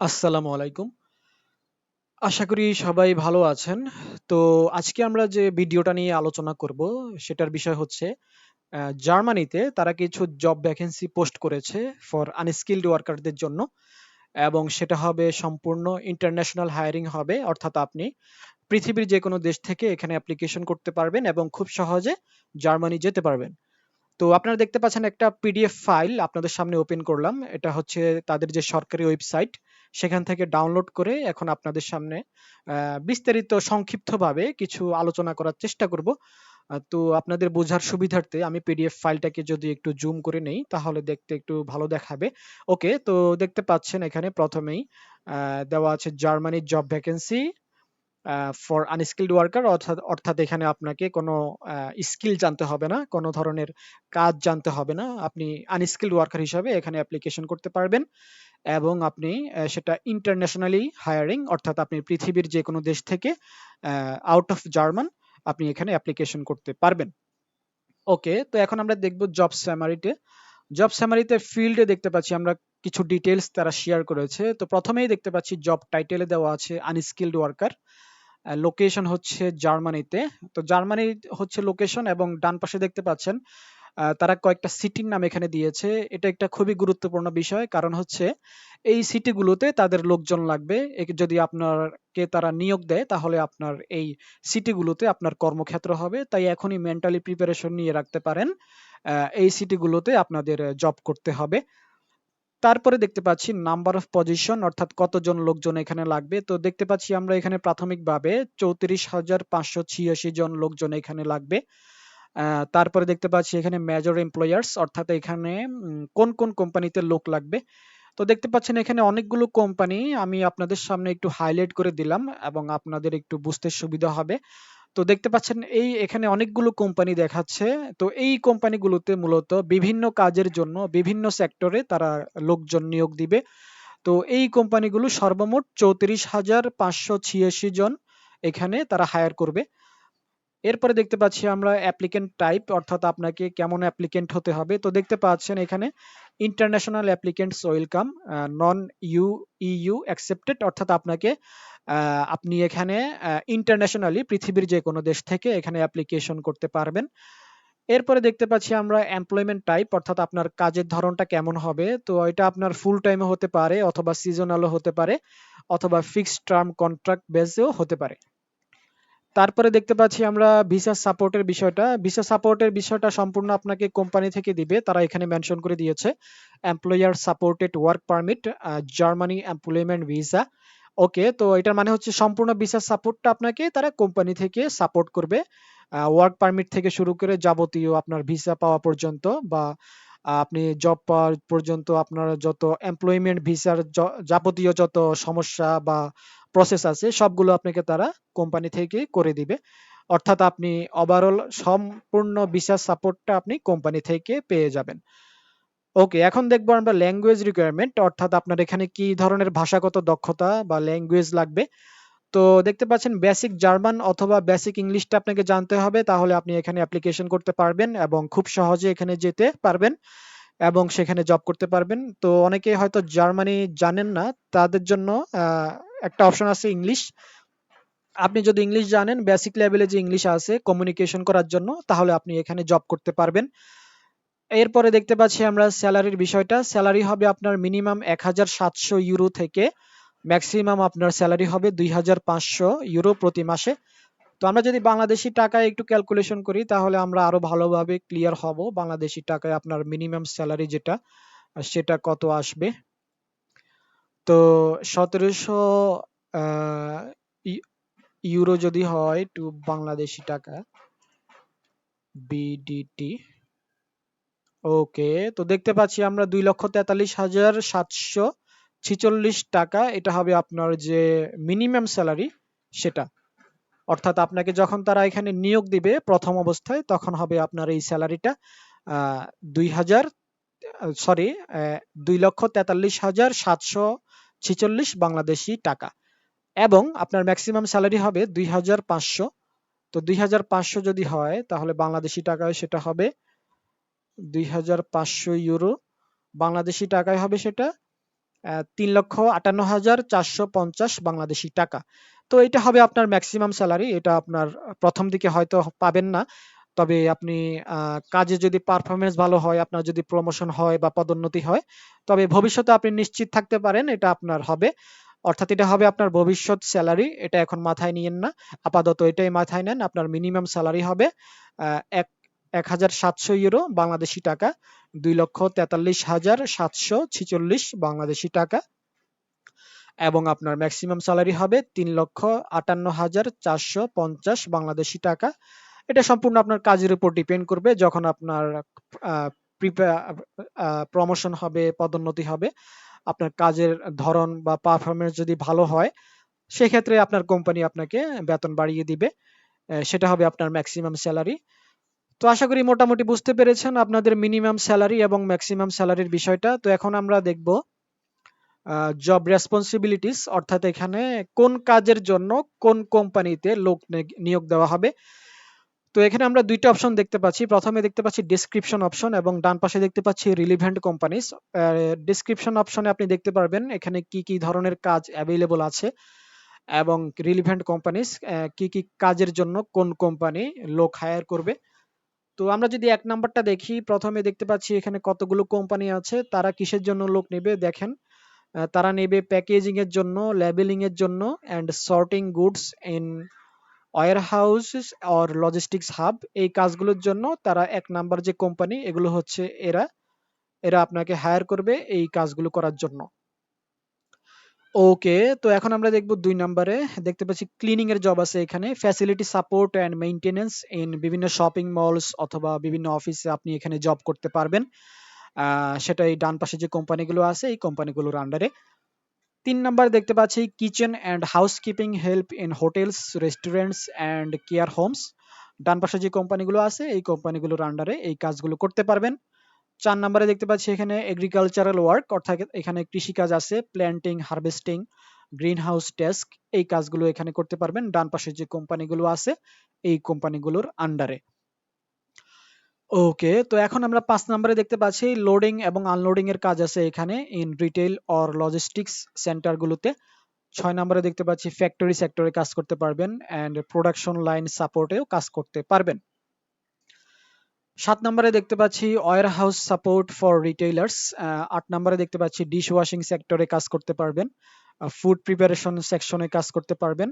আসসালামু আলাইকুম। আশা করি সবাই ভালো আছেন। তো আজকে আমরা যে ভিডিওটা নিয়ে আলোচনা করব, সেটার বিষয় হচ্ছে জার্মানিতে তারা কিছু জব ভ্যাকেন্সি পোস্ট করেছে ফর আনস্কিলড ওয়ার্কারদের জন্য, এবং সেটা হবে সম্পূর্ণ ইন্টারন্যাশনাল হায়ারিং হবে। অর্থাৎ আপনি পৃথিবীর যেকোনো দেশ থেকে এখানে অ্যাপ্লিকেশন করতে পারবেন এবং খুব সহজে জার্মানি যেতে পারবেন। তো আপনারা দেখতে পাচ্ছেন একটা পিডিএফ ফাইল আপনাদের সামনে ওপেন করলাম। এটা হচ্ছে তাদের যে সরকারি ওয়েবসাইট সেখান থেকে ডাউনলোড করে এখন আপনাদের সামনে বিস্তারিত সংক্ষিপ্তভাবে কিছু আলোচনা করার চেষ্টা করব। তো আপনাদের বোঝার সুবিধার্থে আমি পিডিএফ ফাইলটাকে যদি একটু জুম করে নেই তাহলে দেখতে একটু ভালো দেখাবে। ওকে, তো দেখতে পাচ্ছেন এখানে ১ম এই দেওয়া আছে জার্মানির job vacancy for unskilled worker অর্থাৎ অর্থাৎ এখানে আপনাকে কোনো স্কিল জানতে হবে না। কোনো ধরনের কাজ জানতে হবে না। আপনি আনস্কিলড ওয়ার্কার হিসাবে এখানে অ্যাপ্লিকেশন করতে পারবেন এবং আপনি সেটা ইন্টারন্যাশনালি হায়ারিং অর্থাৎ আপনি পৃথিবীর যেকোনো দেশ থেকে আউট অফ জার্মান আপনি এখানে অ্যাপ্লিকেশন করতে পারবেন। ওকে, তো এখন আমরা দেখব জব সামারিতে। জব সামারিতে ফিল্ডে দেখতে পাচ্ছি আমরা কিছু ডিটেলস তারা শেয়ার করেছে। তো প্রথমেই দেখতে পাচ্ছি জব টাইটেলে দেওয়া আছে আনস্কিলড ওয়ার্কার। লোকেশন হচ্ছে জার্মানিতে। তো জার্মানি হচ্ছে লোকেশন এবং ডান পাশে দেখতে পাচ্ছেন তারা কয়েকটা সিটির নাম এখানে দিয়েছে। এটা একটা খুবই গুরুত্বপূর্ণ বিষয়। কারণ হচ্ছে এই সিটিগুলোতে তাদের লোকজন লাগবে। যদি আপনারকে তারা নিয়োগ দেয়, তাহলে আপনার এই সিটিগুলোতে আপনার কর্মক্ষেত্র হবে। তাই এখনই মেন্টালি প্রিপারেশন নিয়ে রাখতে পারেন। এই সিটিগুলোতে আপনাদের জব করতে হবে। তারপরে দেখতে পাচ্ছি নাম্বার অফ পজিশন অর্থাৎ কতজন লোকজন এখানে লাগবে। তো দেখতে পাচ্ছি আমরা এখানে প্রাথমিকভাবে ৩৪৫৮৬ জন লোকজন এখানে লাগবে। তারপরে দেখতে পাচ্ছি এখানে মেজর এমপ্লয়ার্স অর্থাৎ এখানে কোন, কোন কোম্পানিতে লোক লাগবে। তো দেখতে পাচ্ছেন এখানে অনেকগুলো কোম্পানি আমি আপনাদের সামনে একটু হাইলাইট করে দিলাম এবং আপনাদের একটু বুঝতে সুবিধা হবে। তো দেখতে পাচ্ছেন, এই এখানে অনেকগুলো কোম্পানি দেখাচ্ছে। তো এই কোম্পানিগুলোতে মূলত বিভিন্ন কাজের জন্য বিভিন্ন সেক্টরে তারা লোকজন নিয়োগ দিবে। তো এই কোম্পানিগুলো সর্বমোট ৩৪৫৮৬ জন এখানে তারা হায়ার করবে। এরপরে দেখতে পাচ্ছি আমরা অ্যাপ্লিকেন্ট টাইপ অর্থাৎ আপনাকে কেমন অ্যাপ্লিকেন্ট হতে হবে। তো দেখতে পাচ্ছেন এখানে international applicants welcome non E U accepted অর্থাৎ আপনাকে আপনি এখানে ইন্টারন্যাশনালি পৃথিবীর যেকোনো দেশ থেকে এখানে অ্যাপ্লিকেশন করতে পারবেন। এরপরে দেখতে পাচ্ছি আমরা এমপ্লয়মেন্ট টাইপ অর্থাৎ আপনার কাজের ধরনটা কেমন হবে। তো এটা আপনার ফুল টাইম হতে পারে, অথবা সিজনালও হতে পারে, অথবা ফিক্সড টার্ম কন্ট্রাক্ট বেসেও হতে পারে। তারপরে দেখতে পাচ্ছি আমরা ভিসা সাপোর্টের বিষয়টা। ভিসা সাপোর্টের বিষয়টা সম্পূর্ণ আপনাকে কোম্পানি থেকে দিবে। তারা এখানে মেনশন করে দিয়েছে। Employer supported work permit Germany employment visa. Okay, তো এটার মানে হচ্ছে সম্পূর্ণ ভিসা সাপোর্টটা আপনাকে তারা কোম্পানি থেকে সাপোর্ট করবে। ওয়ার্ক পারমিট থেকে শুরু করে যাবতীয় আপনার ভিসা পাওয়া পর্যন্ত বা আপনি জব পাওয়ার পর্যন্ত আপনার যত এমপ্লয়মেন্ট ভিসার যাবতীয় যত সমস্যা বা প্রসেস আছে সবগুলো আপনাকে তারা কোম্পানি থেকেই করে দিবে। অর্থাৎ আপনি ওভারঅল সম্পূর্ণ ভিসা সাপোর্টটা আপনি কোম্পানি থেকে পেয়ে যাবেন। ওকে, এখন দেখব আমরা ল্যাঙ্গুয়েজ রিকোয়ারমেন্ট অর্থাৎ আপনার এখানে কি ধরনের ভাষাগত দক্ষতা বা ল্যাঙ্গুয়েজ লাগবে। তো দেখতে পাচ্ছেন বেসিক জার্মান অথবা বেসিক ইংলিশটা আপনাকে জানতে হবে। তাহলে আপনি এখানে অ্যাপ্লিকেশন করতে পারবেন এবং খুব সহজে এখানে যেতে পারবেন এবং সেখানে জব করতে পারবেন। তো অনেকেই হয়তো জার্মানি জানেন না। তাদের জন্য একটা অপশন আছে ইংলিশ। আপনি যদি ইংলিশ জানেন বেসিক লেভেলে যে ইংলিশ আছে কমিউনিকেশন করার জন্য, তাহলে আপনি এখানে জব করতে পারবেন। এরপরে দেখতে পাচ্ছি আমরা স্যালারির বিষয়টা। স্যালারি হবে আপনার মিনিমাম ১৭০০ ইউরো থেকে ম্যাক্সিমাম আপনার স্যালারি হবে ২৫০০ ইউরো প্রতি মাসে। তো আমরা যদি বাংলাদেশী টাকায় একটু ক্যালকুলেশন করি, তাহলে আমরা আরও ভালোভাবে ক্লিয়ার হব। বাংলাদেশী টাকায় আপনার মিনিমাম স্যালারি যেটা, সেটা কত আসবে। তো ১৭০০ আ ই ইউরো যদি হয় টু বাংলাদেশি টাকা বিডিটি ওকে, তো দেখতে পাচ্ছি আমরা ২,৪৩,৭৪৬ টাকা এটা হবে আপনার যে মিনিমাম স্যালারি সেটা। অর্থাৎ আপনাকে যখন তারা এখানে নিয়োগ দিবে প্রথম অবস্থায় তখন হবে আপনার এই আ ২০০০ আ সরি অ্যা ২,৪৩,৭৪৬ বাংলাদেশী টাকা। এবং আপনার ম্যাক্সিমাম সেলারি হবে ২৫০০ তো ২৫০০ যদি হয় তাহলে বাংলাদেশী টাকায় সেটা হবে ২৫০০ ইউরো। বাংলাদেশী টাকায় হবে সেটা তিন লক্ষ আটান্ন হাজার চারশো পঞ্চাশ বাংলাদেশি টাকা তো এটা হবে আপনার ম্যাক্সিমাম স্যালারি এটা আপনার প্রথম দিকে হয়তো পাবেন না তবে আপনি কাজে যদি পারফরমেন্স ভালো হয়, আপনার যদি প্রমোশন হয় বা পদোন্নতি হয়, তবে ভবিষ্যতে আপনি নিশ্চিত থাকতে পারেন, এটা আপনার হবে। অর্থাৎ এটা হবে আপনার ভবিষ্যৎ স্যালারি এটা এখন মাথায় নিয়েন না। আপাতত এটাই মাথায় নেন, আপনার মিনিমাম স্যালারি হবে এক এক হাজার সাতশো ইউরো বাংলাদেশি টাকা, দুই লক্ষ তেতাল্লিশ হাজার সাতশো ছিচল্লিশ বাংলাদেশি টাকা। এবং আপনার ম্যাক্সিমাম স্যালারি হবে তিন লক্ষ আটান্ন হাজার চারশো পঞ্চাশ বাংলাদেশি টাকা। এটা সম্পূর্ণ আপনার কাজের উপর ডিপেন্ড করবে যখন আপনার প্রমোশন হবে, পদোন্নতি হবে, আপনার কাজের ধরন বা পারফরমেন্স যদি ভালো হয়, সেক্ষেত্রে আপনার কোম্পানি আপনাকে বেতন বাড়িয়ে দিবে সেটা হবে আপনার ম্যাক্সিমাম স্যালারি তো আশা করি মোটামুটি বুঝতে পেরেছেন আপনাদের মিনিমাম স্যালারি এবং ম্যাক্সিমাম স্যালারির বিষয়টা। তো এখন আমরা দেখব জব রেসপন্সিবিলিটিস অর্থাৎ এখানে কোন কাজের জন্য কোন কোম্পানিতে লোক নিয়োগ দেওয়া হবে। তো এখানে আমরা দুইটা অপশন দেখতে পাচ্ছি। প্রথমে দেখতে পাচ্ছি ডেসক্রিপশন অপশন এবং ডান পাশে দেখতে পাচ্ছি রিলিভেন্ট কোম্পানিজ ডেসক্রিপশন অপশনে আপনি দেখতে পারবেন এখানে কি কি ধরনের কাজ অ্যাভেলেবল আছে এবং রিলিভেন্ট কোম্পানিজ কি কি কাজের জন্য কোন কোম্পানি লোক হায়ার করবে। তো আমরা যদি এক নাম্বারটা দেখি, প্রথমে দেখতে পাচ্ছি এখানে কতগুলো কোম্পানি আছে, তারা কিসের জন্য লোক নেবে দেখেন। তারা নেবে প্যাকেজিং এর জন্য লেবেলিং এর জন্য and sorting goods in warehouses or logistics hub, এই কাজগুলোর জন্য তারা এক নাম্বার যে কোম্পানি, এগুলো হচ্ছে এরা। এরা আপনাকে হায়ার করবে এই কাজগুলো করার জন্য। ওকে, তো এখন আমরা দেখব দুই নম্বরে। দেখতে পাচ্ছি ক্লিনিং এর জব আছে এখানে। Facility support and maintenance in বিভিন্ন শপিং মলস অথবা বিভিন্ন অফিসে আপনি এখানে জব করতে পারবেন। সেটা এই ডান পাশে যে কোম্পানিগুলো আছে, এই কোম্পানিগুলোর আন্ডারে তিন নাম্বার দেখতে পাচ্ছি kitchen and housekeeping help in hotels, restaurants and care homes. ডান পাশে যে কোম্পানিগুলো আছে, এই কোম্পানিগুলোর আন্ডারে এই কাজগুলো করতে পারবেন। চার নম্বরে দেখতে পাচ্ছি এখানে এগ্রিকালচারাল ওয়ার্ক অর্থাৎ এখানে কৃষিকাজ আছে planting harvesting greenhouse desk এই কাজগুলো এখানে করতে পারবেন। ডান পাশে যে কোম্পানিগুলো আছে, এই কোম্পানিগুলোর আন্ডারে ওকে, তো এখন আমরা পাঁচ নম্বরে দেখতে পাচ্ছি লোডিং এবং আনলোডিং এর কাজ আছে এখানে ইন রিটেল অর লজিস্টিক্স সেন্টারগুলোতে ছয় নম্বরে দেখতে পাচ্ছি ফ্যাক্টরি সেক্টরে কাজ করতে পারবেন অ্যান্ড প্রোডাকশন লাইন সাপোর্টেও কাজ করতে পারবেন। সাত নম্বরে দেখতে পাচ্ছি warehouse support for retailers আট নম্বরে দেখতে পাচ্ছি ডিশ ওয়াশিং সেক্টরে কাজ করতে পারবেন ফুড প্রিপারেশন সেকশনে কাজ করতে পারবেন।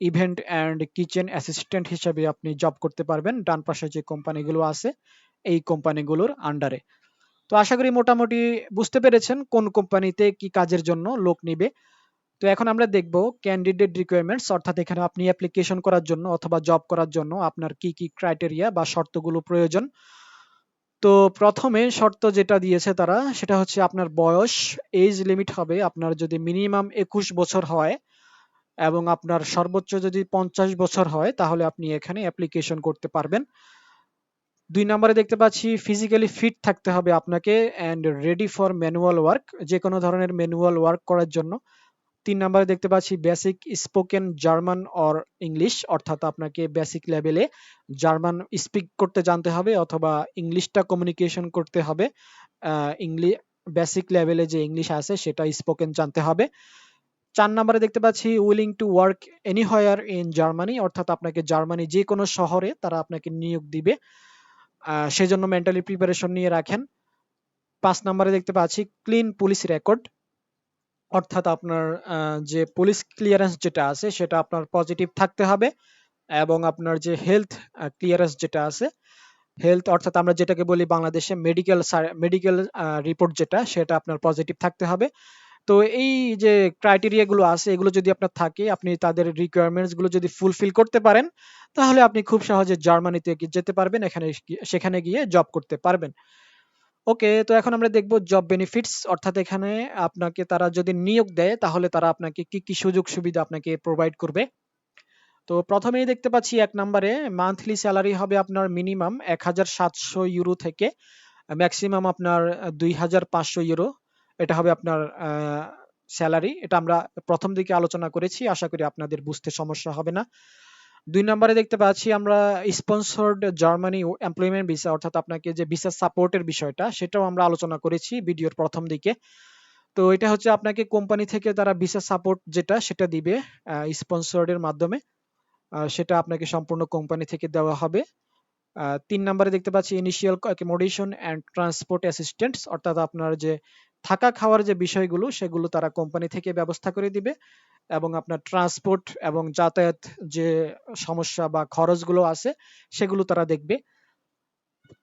ইভেন্ট অ্যান্ড কিচেন অ্যাসিস্ট্যান্ট হিসাবে আপনি জব করতে পারবেন। ডান পাশে যে কোম্পানিগুলো আছে, এই কোম্পানিগুলোর আন্ডারে তো আশা করি মোটামুটি বুঝতে পেরেছেন কোন কোম্পানিতে কি কাজের জন্য লোক নিবে। তো এখন আমরা দেখব ক্যান্ডিডেট রিকোয়ারমেন্টস অর্থাৎ এখানে আপনি অ্যাপ্লিকেশন করার জন্য অথবা জব করার জন্য আপনার কি কি ক্রাইটেরিয়া বা শর্তগুলো প্রয়োজন। তো প্রথমে শর্ত যেটা দিয়েছে তারা, সেটা হচ্ছে আপনার বয়স এজ লিমিট হবে। আপনার যদি মিনিমাম একুশ বছর হয় এবং আপনার সর্বোচ্চ যদি পঞ্চাশ বছর হয়, তাহলে আপনি এখানে অ্যাপ্লিকেশন করতে পারবেন। দুই নম্বরে দেখতে পাচ্ছি ফিজিক্যালি ফিট থাকতে হবে আপনাকে and ready for manual work যে কোনো ধরনের ম্যানুয়াল ওয়ার্ক করার জন্য। তিন নম্বরে দেখতে পাচ্ছি basic spoken German or English অর্থাৎ আপনাকে বেসিক লেভেলে জার্মান স্পিক করতে জানতে হবে অথবা ইংলিশটা কমিউনিকেশন করতে হবে। ইংলিশ বেসিক লেভেলে যে ইংলিশ আছে, সেটা স্পোকেন জানতে হবে। চার নম্বরে দেখতে পাচ্ছি willing to work anywhere in Germany অর্থাৎ আপনাকে জার্মানি যে কোনো শহরে তারা আপনাকে নিয়োগ দিবে। সেজন্য মেন্টালি প্রিপারেশন নিয়ে রাখেন। পাঁচ নম্বরে দেখতে পাচ্ছি ক্লিন পুলিশ রেকর্ড অর্থাৎ আপনার যে পুলিশ ক্লিয়ারেন্স যেটা আছে, সেটা আপনার পজিটিভ থাকতে হবে এবং আপনার যে হেলথ ক্লিয়ারেন্স যেটা আছে হেলথ অর্থাৎ আমরা যেটাকে বলি বাংলাদেশে মেডিকেল মেডিকেল রিপোর্ট যেটা, সেটা আপনার পজিটিভ থাকতে হবে। তো এই যে ক্রাইটেরিয়া গুলো আছে, এগুলো যদি আপনার থাকে, আপনি তাদের রিকোয়ারমেন্টসগুলো যদি ফুলফিল করতে পারেন, তাহলে আপনি খুব সহজে জার্মানিতে যেতে পারবেন, এখানে সেখানে গিয়ে জব করতে পারবেন। ওকে তো এখন আমরা দেখব জব বেনিফিটস অর্থাৎ এখানে আপনাকে তারা যদি নিয়োগ দেয়, তাহলে তারা আপনাকে কি কি সুযোগ সুবিধা আপনাকে প্রোভাইড করবে? তো প্রথমেই দেখতে পাচ্ছি এক নম্বরে মান্থলি স্যালারি হবে আপনার মিনিমাম এক হাজার সাতশো ইউরো থেকে ম্যাক্সিমাম আপনার দুই হাজার পাঁচশো ইউরো এটা হবে আপনার স্যালারি এটা আমরা প্রথম দিকে আলোচনা করেছি। আশা করি আপনাদের বুঝতে সমস্যা হবে না। দুই নম্বরে দেখতে পাচ্ছি আমরা স্পন্সর্ড জার্মানি এমপ্লয়মেন্ট ভিসা অর্থাৎ আপনাকে যে ভিসা সাপোর্টের বিষয়টা, সেটাও আমরা আলোচনা করেছি ভিডিওর প্রথম দিকে। তো এটা হচ্ছে আপনাকে কোম্পানি থেকে তারা ভিসা সাপোর্ট যেটা, সেটা দিবে স্পন্সর্ড এর মাধ্যমে। সেটা আপনাকে সম্পূর্ণ কোম্পানি থেকে দেওয়া হবে। তিন নম্বরে দেখতে পাচ্ছি initial accommodation and transport assistants অর্থাৎ আপনার যে থাকা খাওয়ার যে বিষয়গুলো, সেগুলো তারা কোম্পানি থেকে ব্যবস্থা করে দিবে এবং আপনার ট্রান্সপোর্ট এবং যাতায়াত যে সমস্যা বা খরচগুলো আছে, সেগুলো তারা দেখবে।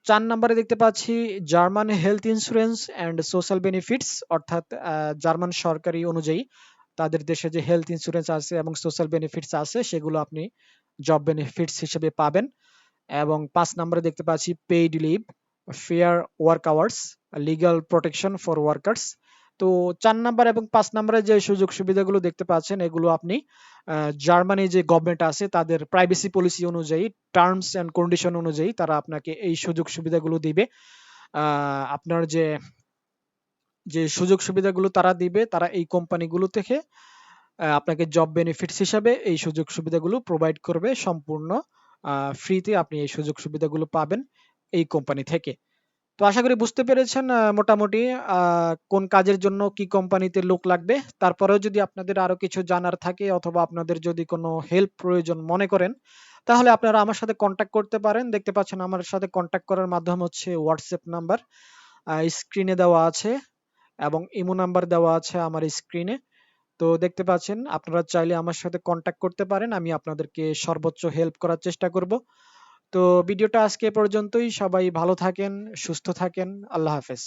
চার নম্বরে দেখতে পাচ্ছি German health insurance and social benefits অর্থাৎ জার্মান সরকারি অনুযায়ী তাদের দেশে যে হেলথ ইন্স্যুরেন্স আছে এবং সোশ্যাল বেনিফিটস আছে, সেগুলো আপনি জব বেনিফিটস হিসেবে পাবেন। এবং পাঁচ নম্বরে দেখতে পাচ্ছি paid leave fair work hours legal protection for workers তো চার নাম্বার এবং পাঁচ নম্বরে যে সুযোগ সুবিধাগুলো দেখতে পাচ্ছেন, এগুলো আপনি জার্মানি যে গভর্নমেন্ট আছে, তাদের প্রাইভেসি পলিসি অনুযায়ী টার্মস অ্যান্ড কন্ডিশন অনুযায়ী তারা আপনাকে এই সুযোগ সুবিধাগুলো দিবে। আপনার যে যে সুযোগ সুবিধাগুলো তারা দিবে, তারা এই কোম্পানিগুলো থেকে আপনাকে জব বেনিফিটস হিসাবে এই সুযোগ সুবিধাগুলো প্রোভাইড করবে। সম্পূর্ণ ফ্রিতে আপনি এই সুযোগ সুবিধাগুলো পাবেন এই কোম্পানি থেকে। তো আশা করি বুঝতে পেরেছেন মোটামুটি কোন কাজের জন্য কি কোম্পানিতে লোক লাগবে। তারপরেও যদি আপনাদের আরও কিছু জানার থাকে অথবা আপনাদের যদি কোনো হেল্প প্রয়োজন মনে করেন, তাহলে আপনারা আমার সাথে কন্ট্যাক্ট করতে পারেন। দেখতে পাচ্ছেন আমার সাথে কন্ট্যাক্ট করার মাধ্যম হচ্ছে হোয়াটসঅ্যাপ নাম্বার স্ক্রিনে দেওয়া আছে এবং ইমো নাম্বার দেওয়া আছে আমার স্ক্রিনে তো দেখতে পাচ্ছেন, আপনারা চাইলে আমার সাথে কন্ট্যাক্ট করতে পারেন, আমি আপনাদেরকে সর্বোচ্চ হেল্প করার চেষ্টা করব। তো ভিডিওটা আজকে পর্যন্তই। সবাই ভালো থাকেন সুস্থ থাকেন। আল্লাহ হাফেজ।